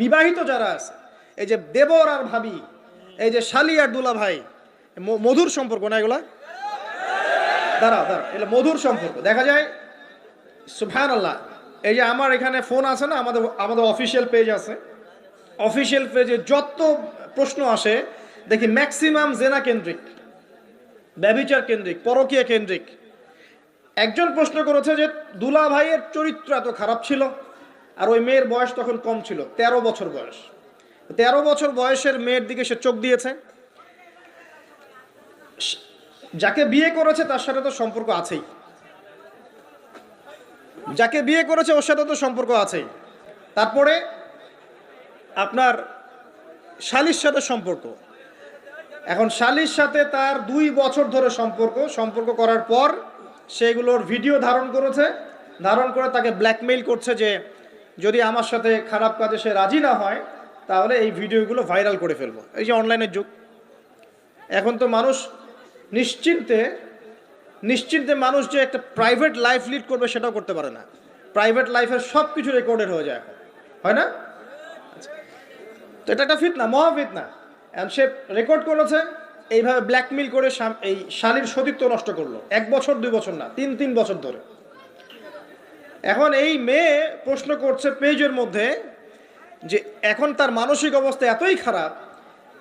বিবাহিত যারা আছে, এই যে দেবর আর ভাবি, এই যে শালি আর দুলা ভাই মধুর সম্পর্ক না এগুলা? দাঁড়া দাঁড়া এগুলো মধুর সম্পর্ক। দেখা যায় সুফান আল্লাহ এই যে আমার এখানে ফোন আছে না, আমাদের আমাদের অফিসিয়াল পেজ আছে। অফিসিয়াল পেজে যত প্রশ্ন আসে, দেখি ম্যাক্সিমাম জেনা কেন্দ্রিক ব্যবিচার কেন্দ্রিক, পরকীয় কেন্দ্রিক। একজন প্রশ্ন করেছে যে, দুলা ভাইয়ের চরিত্র এত খারাপ ছিল? আর ওই মেয়ের বয়স তখন কম ছিল ১৩ বছর বয়স। তেরো বছর বয়সের মেয়ের দিকে সে চোখ দিয়েছে। যাকে বিয়ে করেছে তার সাথে তো সম্পর্ক আছেই। যাকে বিয়ে করেছে ওর সাথে তো সম্পর্ক আছেই। তারপরে আপনার শালির সাথে সম্পর্ক। এখন শালির সাথে তার দুই বছর ধরে সম্পর্ক সম্পর্ক করার পর সেগুলোর ভিডিও ধারণ করেছে। ধারণ করে তাকে ব্ল্যাকমেইল করছে যে যদি আমার সাথে খারাপ কাজে সে রাজি না হয়, তাহলে এই ভিডিওগুলো ভাইরাল করে ফেলব। এই যে অনলাইনের যুগ। এখন তো মানুষ নিশ্চিন্তে নিশ্চিন্তে মানুষ যে একটা প্রাইভেট লাইফ লিড করবে সেটাও করতে পারে না। প্রাইভেট লাইফের সব কিছু রেকর্ডেড হয়ে যায় হয় না? তো এটা একটা ফিতনা মহা ফিতনা এখন সে রেকর্ড করেছে, এইভাবে ব্ল্যাকমেল করে এই শালির সতীত্ব নষ্ট করল। এক বছর, দুই বছর না, তিন তিন বছর ধরে। এখন এই মেয়ে প্রশ্ন করছে পেজের মধ্যে যে এখন তার মানসিক অবস্থা এতই খারাপ,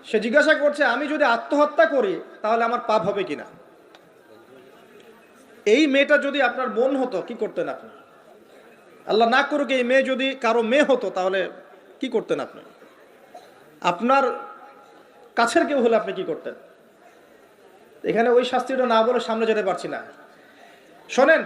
সে জিজ্ঞাসা করছে, আমি যদি আত্মহত্যা করি, তাহলে আমার পাপ হবে কিনা? এই মেয়েটা যদি আপনার বোন হতো, কি করতেন আপনি? আল্লাহ না করুক এই মেয়ে যদি কারও মেয়ে হতো, তাহলে কি করতেন আপনি? আপনার কাছের কেউ হলে আপনি কি করতেন? এখানে ওই শাস্তিটা না বলে সামনে যেতে পারছি না। শোনেন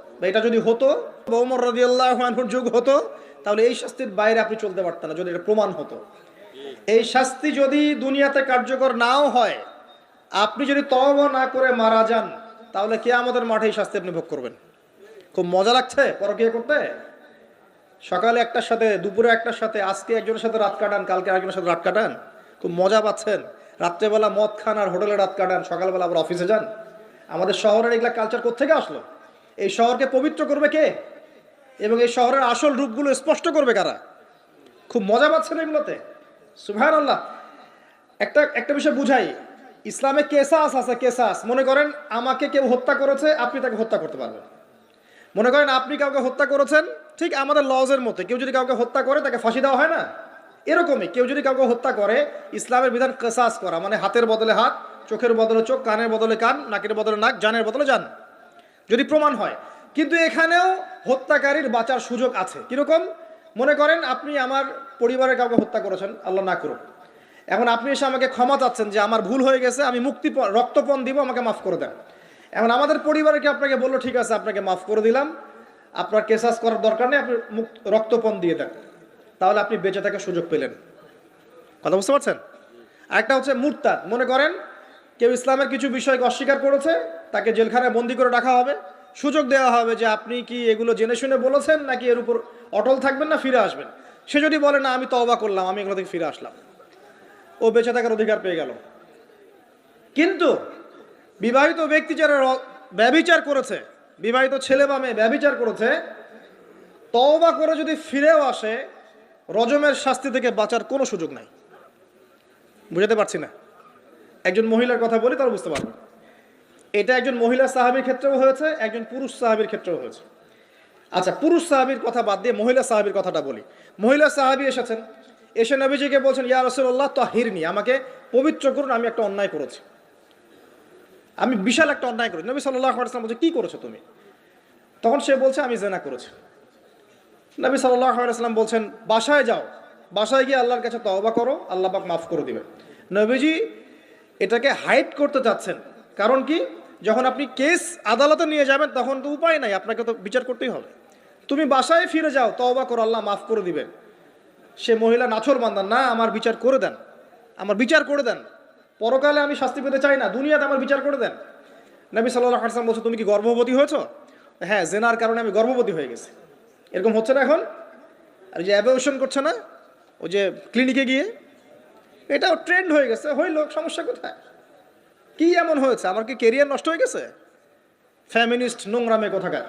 বা এটা যদি হতো ওমর যুগ হতো, তাহলে এই শাস্তির বাইরে আপনি চলতে পারতেন না, যদি এটা প্রমাণ হতো। এই শাস্তি যদি দুনিয়াতে কার্যকর নাও হয়, আপনি যদি তওবা না করে মারা যান, তাহলে কে আমাদের মাঠে এই শাস্তি আপনি ভোগ করবেন। খুব মজা লাগছে? পরকিয়া করতে? সকালে একটার সাথে, দুপুরে একটার সাথে, আজকে একজনের সাথে রাত কাটান, কালকে আরেকজনের সাথে রাত কাটান, খুব মজা পাচ্ছেন। রাত্রেবেলা মদ খান আর হোটেলে রাত কাটান, সকালবেলা আবার অফিসে যান। আমাদের শহরের এগুলা কালচার কোথেকে আসলো? এই শহরকে পবিত্র করবে কে? এবং এই শহরের আসল রূপগুলো স্পষ্ট করবে কারা? খুব মজা পাচ্ছেন এগুলোতে। সুভান আল্লাহ একটা একটা বিষয় বুঝাই। ইসলামে কেসাস আছে, কেসাস। মনে করেন আমাকে কেউ হত্যা করেছে, আপনি তাকে হত্যা করতে পারবেন। মনে করেন আপনি কাউকে হত্যা করেছেন, ঠিক আমাদের লজের মতো কেউ যদি কাউকে হত্যা করে, তাকে ফাঁসি দেওয়া হয় না? এরকমই কেউ যদি কাউকে হত্যা করে, ইসলামের বিধান কেসাস করা মানে হাতের বদলে হাত, চোখের বদলে চোখ, কানের বদলে কান, নাকের বদলে নাক, জানের বদলে জান। যদি প্রমাণ হয়। কিন্তু এখানেও হত্যাকারীর বাঁচার সুযোগ আছে। কীরকম? মনে করেন আপনি আমার পরিবারের কাউকে হত্যা করেছেন, আল্লাহ না করুক। এখন আপনি এসে আমাকে ক্ষমা চাচ্ছেন যে আমার ভুল হয়ে গেছে, আমি মুক্তি রক্তপণ দিব, আমাকে মাফ করে দেন। এখন আমাদের পরিবারকে আপনাকে বলল, ঠিক আছে, আপনাকে মাফ করে দিলাম। আপনার কেসাস করার দরকার নেই, আপনি মুক্ত, রক্তপণ দিয়ে দেন। তাহলে আপনি বেঁচে থাকার সুযোগ পেলেন। কথা বুঝতে পারছেন? আরেকটা হচ্ছে মুরতাদ। মনে করেন কেউ ইসলামের কিছু বিষয়কে অস্বীকার করেছে তাকে জেলখানায় বন্দি করে রাখা হবে। সুযোগ দেওয়া হবে যে আপনি কি এগুলো জেনে শুনে বলেছেন নাকি এর উপর অটল থাকবেন না, ফিরে আসবেন? সে যদি বলে, না, আমি তওবা করলাম, আমি এগুলো থেকে ফিরে আসলাম। ও বেঁচে থাকার অধিকার পেয়ে গেল। কিন্তু বিবাহিত ব্যক্তি যারা র- ব্যভিচার করেছে, বিবাহিত ছেলে বা মেয়ে ব্যভিচার করেছে, তওবা করে যদি ফিরেও আসে, রজমের শাস্তি থেকে বাঁচার কোনো সুযোগ নাই। বুঝাতে পারছি না? একজন মহিলার কথা বলি, তারা বুঝতে পারবেন এটা একজন মহিলা সাহাবির ক্ষেত্রেও হয়েছে, একজন পুরুষ সাহাবির ক্ষেত্রেও হয়েছে। আচ্ছা পুরুষ সাহাবির কথা বাদ দিয়ে মহিলা সাহাবির কথাটা বলি। মহিলা সাহাবি এসেছেন, এসে নবীজিকে বলছেন, ইয়া রসুল্লাহ তাহিরনি, আমাকে পবিত্র করুন, আমি একটা অন্যায় করেছি। আমি বিশাল একটা অন্যায় করেছি। নবী সাল্লাহ আলাইসলাম বলছে, কী করেছ তুমি? তখন সে বলছে, আমি জেনা করেছি। নবী সাল্লাহ বলছেন, বাসায় যাও, বাসায় গিয়ে আল্লাহর কাছে তওবা করো, আল্লাহ পাক মাফ করে দিবে নবীজি এটাকে হাইট করতে চাচ্ছেন। কারণ কি? যখন আপনি কেস আদালতে নিয়ে যাবেন, তখন তো উপায় নাই, আপনাকে তো বিচার করতেই হবে। তুমি বাসায় ফিরে যাও, তওবা করো, আল্লাহ মাফ করে দিবেন। সে মহিলা নাছর বান্দান না, আমার বিচার করে দেন, আমার বিচার করে দেন। পরকালে আমি শাস্তি পেতে চাই না, দুনিয়াতে আমার বিচার করে দেন। নবী সাল্লাহ হাসান বলছে, তুমি কি গর্ভবতী হয়েছো? হ্যাঁ জেনার কারণে আমি গর্ভবতী হয়ে গেছি। এরকম হচ্ছে না এখন? আর যে অ্যাবর্শন করছে না, ওই যে ক্লিনিকে গিয়ে, এটাও ট্রেন্ড হয়ে গেছে। হইল, সমস্যা কোথায়? কি এমন হয়েছে? আমার কি কেরিয়ার নষ্ট হয়ে গেছে? ফ্যামিনিস্ট নোংরা মেয়ে কোথাকার।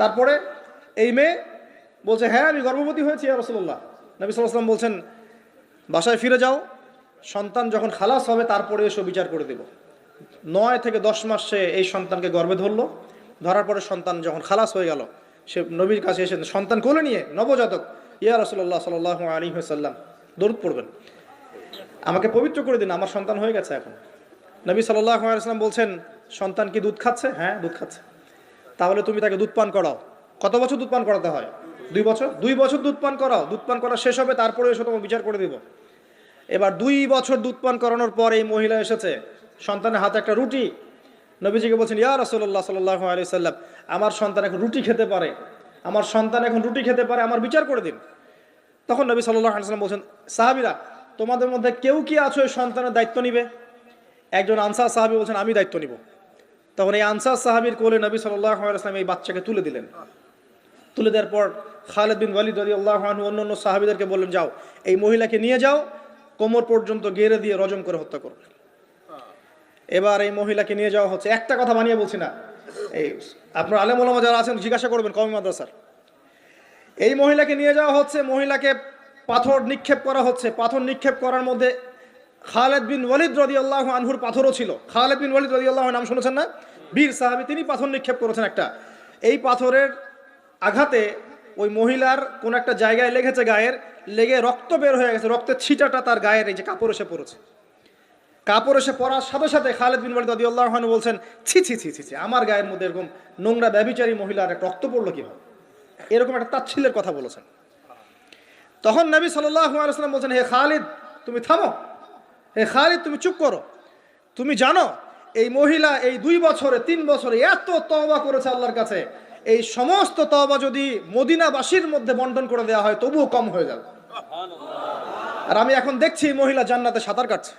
তারপরে এই মেয়ে বলছে হ্যাঁ আমি গর্ভবতী হয়েছি আর রসুল্লাহ নবী সাল্লাম বলছেন, বাসায় ফিরে যাও, সন্তান যখন খালাস হবে, তারপরে এসো বিচার করে দেব। নয় থেকে দশ মাস সে এই সন্তানকে গর্বে ধরলো। ধরার পরে সন্তান যখন খালাস হয়ে গেল, সে নবীর কাছে এসে, সন্তান কোলে নিয়ে, নবজাতক। ইয়া রসল্লাহ সাল আলী সাল্লাম দরুদ পড়বেন। আমাকে পবিত্র করে দিন, আমার সন্তান হয়ে গেছে এখন। নবী আলাইসাল্লাম বলছেন, সন্তান কি দুধ খাচ্ছে? হ্যাঁ দুধ খাচ্ছে। তাহলে তুমি তাকে দুধ পান করাও। কত বছর দুধ পান করাতে হয়? দুই বছর? দুই বছর দুধ পান করাও। দুধ পান করা শেষ হবে তারপরে এসে তোমার বিচার করে দিব। এবার দুই বছর দুধ পান করানোর পর এই মহিলা এসেছে। সন্তানের হাতে একটা রুটি। নবীজিকে বলছেন, ইয়া রসল্লাহ সাল্লাহ আলি সাল্লাম আমার সন্তান এখন রুটি খেতে পারে। আমার সন্তান এখন রুটি খেতে পারে, আমার বিচার করে দিন। তখন নবী সাল্লাহ আলিয়াল্লাম বলছেন, সাহাবিরা, তোমাদের মধ্যে কেউ কি আছো সন্তানের দায়িত্ব নিবে? একজন আনসার সাহাবি বলছেন, আমি দায়িত্ব নিব। তখন এই আনসার সাহাবির কোলে নবী আলাইসলাম এই বাচ্চাকে তুলে দিলেন। তুলে দেওয়ার পর খালেদ বিন ওয়ালিদ আলী আল্লাহ অন্য অন্য সাহাবিদেরকে বললেন, যাও, এই মহিলাকে নিয়ে যাও, কোমর পর্যন্ত গেড়ে দিয়ে রজম করে হত্যা করো। এবার এই মহিলাকে নিয়ে যাওয়া হচ্ছে। একটা কথা বানিয়ে বলছি না। এই আপনার আলেম ওলামা যারা আছেন, জিজ্ঞাসা করবেন কমি মাদ্রাসার? এই মহিলাকে নিয়ে যাওয়া হচ্ছে, মহিলাকে পাথর নিক্ষেপ করা হচ্ছে। পাথর নিক্ষেপ করার মধ্যে খালেদ বিন ওয়ালিদ রদি আল্লাহ আনহুর পাথরও ছিল। খালেদ বিন ওয়ালিদ রদি আল্লাহ নাম শুনেছেন না? বীর সাহাবি, তিনি পাথর নিক্ষেপ করেছেন একটা। এই পাথরের আঘাতে ওই মহিলার কোন একটা জায়গায় লেগেছে গায়ের, লেগে রক্ত বের হয়ে গেছে। রক্তের ছিটাটা তার গায়ের এই যে কাপড় এসে পড়েছে। কাপড় এসে পড়ার সাথে সাথে খালেদ বিন ওয়ালিদ রদি আল্লাহ বলছেন, ছি ছি ছি ছি ছি, আমার গায়ের মধ্যে এরকম নোংরা ব্যবিচারী মহিলার একটা রক্ত পড়ল কীভাবে? এরকম একটা তাচ্ছিলের কথা বলেছেন। তখন নবী সাল্লাম বলছেন, হে খালিদ, তুমি থামো। হে খালিদ তুমি চুপ করো। তুমি জানো এই মহিলা এই দুই বছরে তিন বছরে এত তওবা করেছে আল্লাহর কাছে। এই সমস্ত তওবা যদি মদিনাবাসীর মধ্যে বন্টন করে দেওয়া হয় তবুও কম হয়ে যাবে। আর আমি এখন দেখছি মহিলা জান্নাতে সাঁতার কাটছে।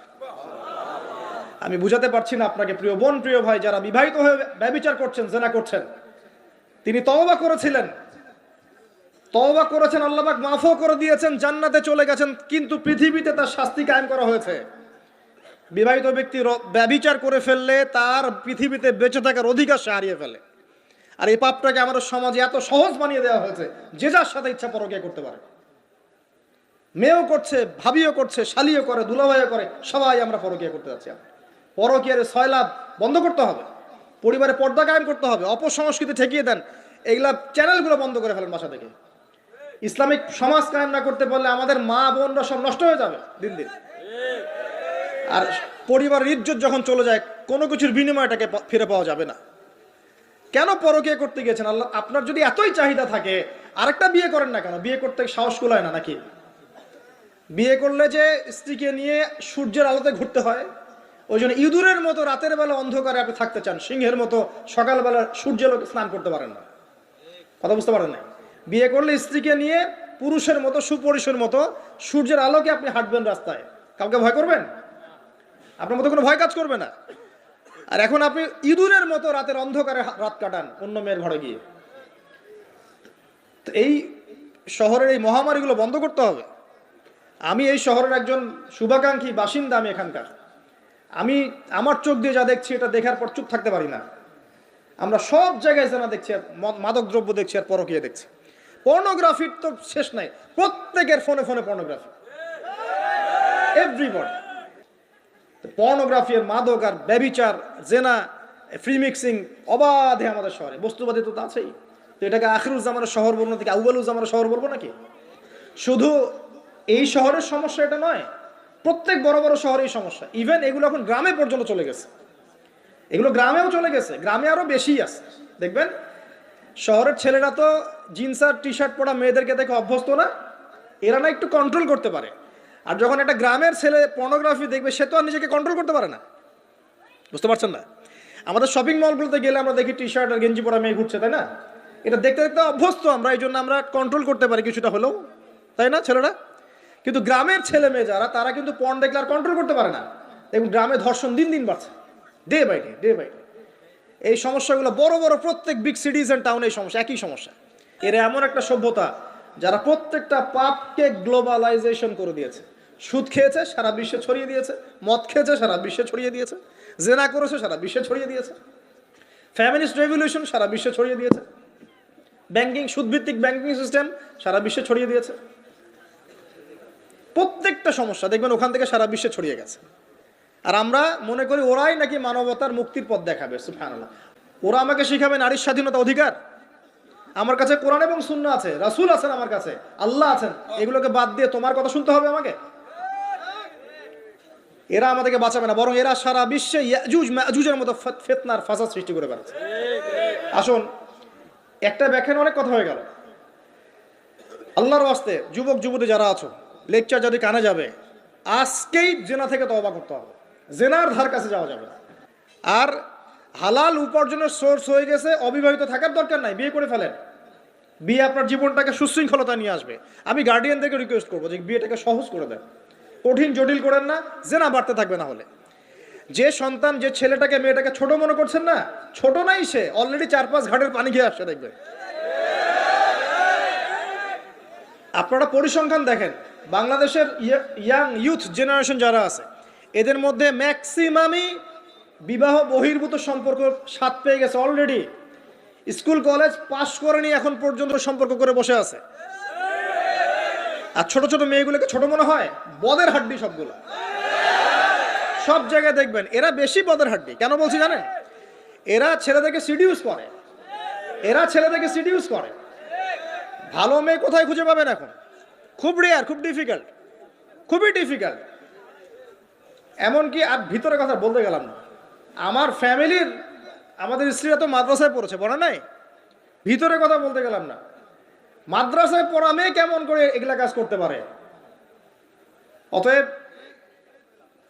আমি বুঝাতে পারছি না আপনাকে প্রিয় বোন প্রিয় ভাই যারা বিবাহিত হয়ে ব্যবিচার করছেন জেনা করছেন। তিনি তওবা করেছিলেন। তওবা করেছেন আল্লাহবাক মাফও করে দিয়েছেন জান্নাতে চলে গেছেন কিন্তু পৃথিবীতে তার শাস্তি কায়েম করা হয়েছে। বিবাহিত ব্যক্তি র- ব্যভিচার করে ফেললে তার পৃথিবীতে বেঁচে থাকার অধিকার সে হারিয়ে ফেলে। আর এই পাপটাকে আমাদের সমাজে এত সহজ বানিয়ে দেওয়া হয়েছে, যে যার সাথে ইচ্ছা পরকিয়া করতে পারে। মেয়েও করছে, ভাবিও করছে, শালিও করে, দুলাভাইও করে, সবাই আমরা পরকিয়া করতে যাচ্ছি। পরকিয়ার ছয় লাভ বন্ধ করতে হবে, পরিবারে পর্দা কায়েম করতে হবে, অপসংস্কৃতি ঠেকিয়ে দেন, এইগুলা চ্যানেলগুলো বন্ধ করে ফেলেন বাসা থেকে। ইসলামিক সমাজ কায়েম না করতে পারলে আমাদের মা বোনরা সব নষ্ট হয়ে যাবে দিন দিন। আর পরিবারের ইজ্জত যখন চলে যায়, কোনো কিছুর বিনিময়টাকে ফিরে পাওয়া যাবে না। কেন পরকিয়া করতে গিয়েছেন আল্লাহ? আপনার যদি এতই চাহিদা থাকে, আরেকটা বিয়ে করেন না কেন? বিয়ে করতে সাহস কুলায় না নাকি? বিয়ে করলে যে স্ত্রীকে নিয়ে সূর্যের আলোতে ঘুরতে হয়, ওই জন্য ইঁদুরের মতো রাতের বেলা অন্ধকারে আপনি থাকতে চান, সিংহের মতো সকালবেলা সূর্যের আলোতে স্নান করতে পারেন না। কথা বুঝতে পারেন না বিয়ে করলে স্ত্রীকে নিয়ে পুরুষের মতো, সুপুরুষের মতো সূর্যের আলোকে আপনি হাঁটবেন রাস্তায়। কাউকে ভয় করবেন? আপনার মতো কোনো ভয় কাজ করবে না। আর এখন আপনি ইঁদুরের মতো রাতের অন্ধকারে রাত কাটান অন্য মেয়ের ঘরে গিয়ে। এই শহরের এই মহামারীগুলো বন্ধ করতে হবে। আমি এই শহরের একজন শুভাকাঙ্ক্ষী বাসিন্দা আমি এখানকার। আমি আমার চোখ দিয়ে যা দেখছি এটা দেখার পর চুপ থাকতে পারি না। আমরা সব জায়গায় জানা দেখছি মাদক দ্রব্য দেখছি, আর পরকীয় দেখছি। পর্নোগ্রাফির তো শেষ নাই। প্রত্যেকের ফোনে ফোনে পর্নোগ্রাফি। এভরিবডি পর্নোগ্রাফি আর মাদক আর ব্যবিচার, জেনা ফ্রি মিক্সিং অবাধে আমাদের শহরে। বস্তুবাদী তো আছেই। তো এটাকে আখিরুজ্জামানের শহর বলব না নাকি আউবালুজ্জামানের শহর বলব নাকি? শুধু এই শহরের সমস্যা এটা নয়, প্রত্যেক বড় বড় শহরেই সমস্যা। ইভেন এগুলো এখন গ্রামে পর্যন্ত চলে গেছে। এগুলো গ্রামেও চলে গেছে, গ্রামে আরও বেশি আছে। দেখবেন, শহরের ছেলেরা তো জিন্স আর টি শার্ট পরা মেয়েদেরকে দেখে অভ্যস্ত না, এরা না একটু কন্ট্রোল করতে পারে। আর যখন একটা গ্রামের ছেলে পর্নোগ্রাফি দেখবে, সে তো আর নিজেকে কন্ট্রোল করতে পারে না। বুঝতে পারছেন না? আমাদের শপিং মলগুলোতে গেলে আমরা দেখি টি শার্ট আর গেঞ্জি পরা মেয়ে ঘুরছে, তাই না? এটা দেখতে দেখতে অভ্যস্ত আমরা, এই জন্য আমরা কন্ট্রোল করতে পারি কিছুটা হলেও, তাই না ছেলেরা? কিন্তু গ্রামের ছেলে মেয়ে যারা, তারা কিন্তু পণ দেখলে আর কন্ট্রোল করতে পারে না। এবং গ্রামে ধর্ষণ দিন দিন বাড়ছে। Day by day day by day এই সমস্যাগুলো বড় বড় প্রত্যেক বিগ সিটিজ অ্যান্ড টাউন এই সমস্যা, একই সমস্যা। এরা এমন একটা সভ্যতা, যারা প্রত্যেকটা পাপকে গ্লোবালাইজেশন করে দিয়েছে। সুদ খেয়েছে, সারা বিশ্বে ছড়িয়ে দিয়েছে, মদ খেয়েছে, সারা বিশ্বে ছড়িয়ে দিয়েছে, জেনা করেছে, সারা বিশ্বে ছড়িয়ে দিয়েছে, ফ্যামিলিস্ট রেভলিউশন সারা বিশ্বে ছড়িয়ে দিয়েছে, ব্যাংকিং, সুদভিত্তিক ব্যাংকিং সিস্টেম সারা বিশ্বে ছড়িয়ে দিয়েছে। প্রত্যেকটা সমস্যা দেখবেন ওখান থেকে সারা বিশ্বে ছড়িয়ে গেছে। আর আমরা মনে করি ওরাই নাকি মানবতার মুক্তির পথ দেখাবে, সুবহানাল্লাহ। ওরা আমাকে শিখাবে নারীর স্বাধীনতা অধিকার। আমার কাছে কোরআন এবং শূন্য আছে, রাসূল আছেন আমার কাছে, আল্লাহ আছেন। এগুলোকে বাদ দিয়ে তোমার কথা শুনতে হবে আমাকে? এরা আমাদেরকে বাঁচাবে না, বরং এরা সারা বিশ্বে ইয়াজুজ মতো ফেতনার ফাসাদ সৃষ্টি করে বেড়াচ্ছে। আসুন, একটা ব্যাখ্যান অনেক কথা হয়ে গেল। আল্লাহর ওয়াস্তে যুবক, যুবতী যারা আছো, লেকচার যদি কানে যাবে, আজকেই জেনা থেকে তওবা করতে হবে। জেনার ধার কাছে যাওয়া যাবে আর হালাল উপার্জনের সোর্স হয়ে গেছে, অবিবাহিত থাকার দরকার নাই, বিয়ে করে ফেলেন। বিয়ে আপনার জীবনটাকে সুশৃঙ্খলতা নিয়ে আসবে। আমি গার্ডিয়ানদেরকে রিকোয়েস্ট করব যে বিয়েটাকে সহজ করে দেন। কঠিন, জটিল করেন না, জেনা বাড়তে থাকবে না হলে। যে সন্তান, যে ছেলেটাকে, মেয়েটাকে ছোট মনে করছেন না, ছোট নাই সে অলরেডি চার পাঁচ ঘাটের পানি খেয়ে আসছে, দেখবে। আপনারা পরিসংখ্যান দেখেন, বাংলাদেশের ইয়াং ইউথ জেনারেশন যারা আছে, এদের মধ্যে ম্যাক্সিমামই বিবাহ বহির্ভূত সম্পর্ক স্বাদ পেয়ে গেছে অলরেডি স্কুল, কলেজ পাশ করেনি এখন পর্যন্ত সম্পর্ক করে বসে আছে। আর ছোট ছোট মেয়েগুলোকে ছোট মনে হয়? বদের হাড্ডি সবগুলো। সব জায়গায় দেখবেন, এরা বেশি বদের হাড্ডি। কেন বলছি জানেন? এরা ছেলেদেরকে সিডিউস করে। এরা ছেলেদেরকে সিডিউস করে। ভালো মেয়ে কোথায় খুঁজে পাবেন এখন? খুব রেয়ার খুব ডিফিকাল্ট খুবই ডিফিকাল্ট এমনকি, আর ভিতরে কথা বলতে গেলাম না। আমার ফ্যামিলির আমাদের স্ত্রীরা তো মাদ্রাসায় পড়েছে, বলে নাই? ভিতরে কথা বলতে গেলাম না। মাদ্রাসায় পড়া মেয়ে কেমন করে এগুলা কাজ করতে পারে? অতএব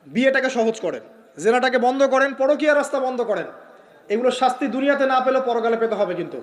বিয়েটাকে সহজ করেন জেলাটাকে বন্ধ করেন, পরকীয় রাস্তা বন্ধ করেন। এগুলো শাস্তি দুনিয়াতে না পেলেও পরকালে পেতে হবে কিন্তু।